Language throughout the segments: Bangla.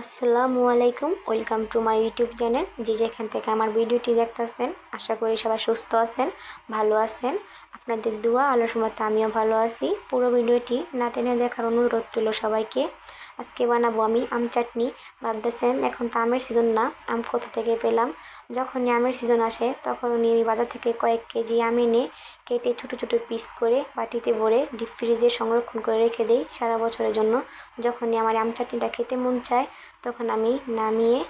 আসসালামু আলাইকুম, welcome to my YouTube channel. যে যেখান থেকে আমার ভিডিওটি দেখতেছেন, আশা করি সবাই সুস্থ আছেন, ভালো আছেন। আপনাদের দোয়া আলোচনাতে আমিও ভালো আছি। পুরো ভিডিওটি নাতে না দেখার অনুরোধ রইল সবাইকে। আজকে বানাবো আমি আম চাটনি। ভাবতেছেন এখন তো আমের সিজন না, আম কোথা থেকে পেলাম? যখনই আমের সিজন আসে তখন উনি আমি বাজার থেকে কয়েক কেজি আম এনে কেটে ছোটো ছোটো পিস করে বাটিতে ভরে ডিপ ফ্রিজে সংরক্ষণ করে রেখে দিই সারা বছরের জন্য। যখনই আমার আম চাটনিটা খেতে মন চায়, তখন আমি নামিয়ে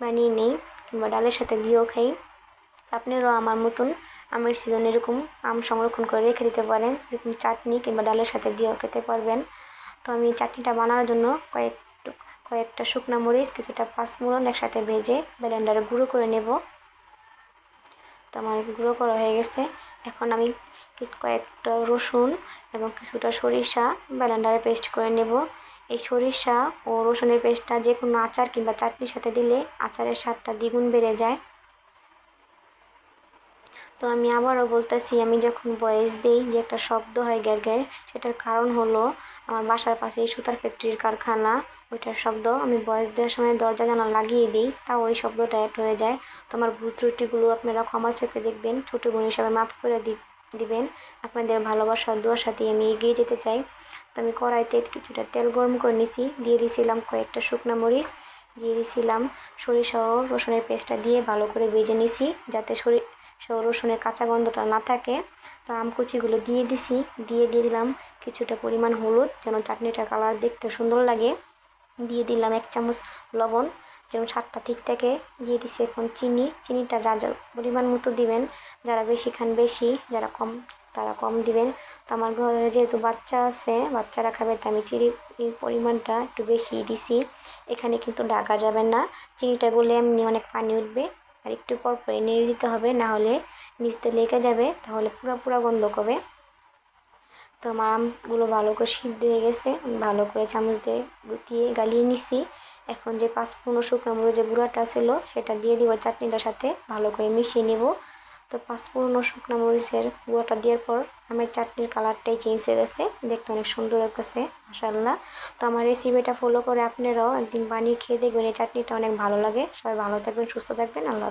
বানিয়ে নিই কিংবা ডালের সাথে দিয়েও খাই। আপনারাও আমার মতন আমের সিজন এরকম আম সংরক্ষণ করে রেখে দিতে পারেন, এরকম চাটনি কিংবা ডালের সাথে দিয়েও খেতে পারবেন। তো আমি চাটনিটা বানানোর জন্য কয়েক কয়েকটা শুকনো মরিচ, কিছুটা পাঁচ পাঁচমোড়ন একসাথে ভেজে ব্লেন্ডারে গুঁড়ো করে নেব। তো আমার গুঁড়ো করা হয়ে গেছে। এখন আমি কয়েকটা রসুন এবং কিছুটা সরিষা ব্লেন্ডারে পেস্ট করে নেব। এই সরিষা ও রসুনের পেস্টটা যে কোনো আচার কিংবা চাটনির সাথে দিলে আচারের স্বাদটা দ্বিগুণ বেড়ে যায়। তো আমি আবারও বলতেছি, আমি যখন বয়েস দিই, যে একটা শব্দ হয় গ্যার গ্যার সেটার কারণ হলো আমার বাসার পাশে সুতার ফ্যাক্টরির কারখানা, ওইটার শব্দ আমি বয়স দেওয়ার সময় দরজা জানা লাগিয়ে দিই, তাও ওই শব্দটা অ্যাড হয়ে যায়। তো আমার ভূত ত্রুটিগুলো আপনারা ক্ষমা চোখে দেখবেন, ছোটো বোন হিসাবে মাফ করে দিবেন। আপনাদের ভালোবাসা দোয়ার সাথে আমি এগিয়ে যেতে চাই। তো আমি কড়াইতে কিছুটা তেল গরম করে নিছি, দিয়ে দিয়েছিলাম কয়েকটা শুকনো মরিচ, দিয়ে দিয়েছিলাম সরিষা ও রসুনের পেস্টটা দিয়ে ভালো করে ভেজে নিছি, যাতে শরীর রসুনের কাঁচা গন্ধটা না থাকে, তো আম কুচিগুলো দিয়ে দিছি, দিয়ে দিয়ে দিলাম কিছুটা পরিমাণ হলুদ, যেন চাটনিটার কালার দেখতে সুন্দর লাগে। দিয়ে দিলাম এক চামচ লবণ, যেন স্বাদটা ঠিক থাকে। দিয়ে দিছি এখন চিনি, চিনিটা যা যা পরিমাণ মতো দিবেন, যারা বেশি খান বেশি, যারা কম তারা কম দিবেন। তো আমার ঘরে যেহেতু বাচ্চা আছে, বাচ্চারা খাবে, তো আমি চিনি পরিমাণটা একটু বেশি দিছি। এখানে কিন্তু ঢাকা যাবে না, চিনিটা গলে এমনি অনেক পানি উঠবে। আর একটু পর পর নেড়ে দিতে হবে, না হলে নিচতে লেগে যাবে, তাহলে পুরো পুরো গন্ধ করবে তো আমার আমগুলো ভালো করে সিদ্ধ হয়ে গেছে ভালো করে চামচ দিয়ে গুটিয়ে গালিয়ে নিছি। এখন যে পাঁচ পনেরো শুকনো মুড়ো যে গুঁড়াটা ছিল, সেটা দিয়ে দিব চাটনিটার সাথে, ভালো করে মিশিয়ে নেব। তো পাঁচ পুরনো শুকনো মরিচের গুঁড়োটা দেওয়ার পর আমার চাটনির কালারটাই চেঞ্জ হয়ে গেছে, দেখতে অনেক সুন্দর লাগতেছে মাসাল্লাহ তো আমার রেসিপিটা ফলো করে আপনারাও একদিন বানিয়ে খেয়ে দেখবেন, এই চাটনিটা অনেক ভালো লাগে। সবাই ভালো থাকবেন, সুস্থ থাকবেন, আল্লাহ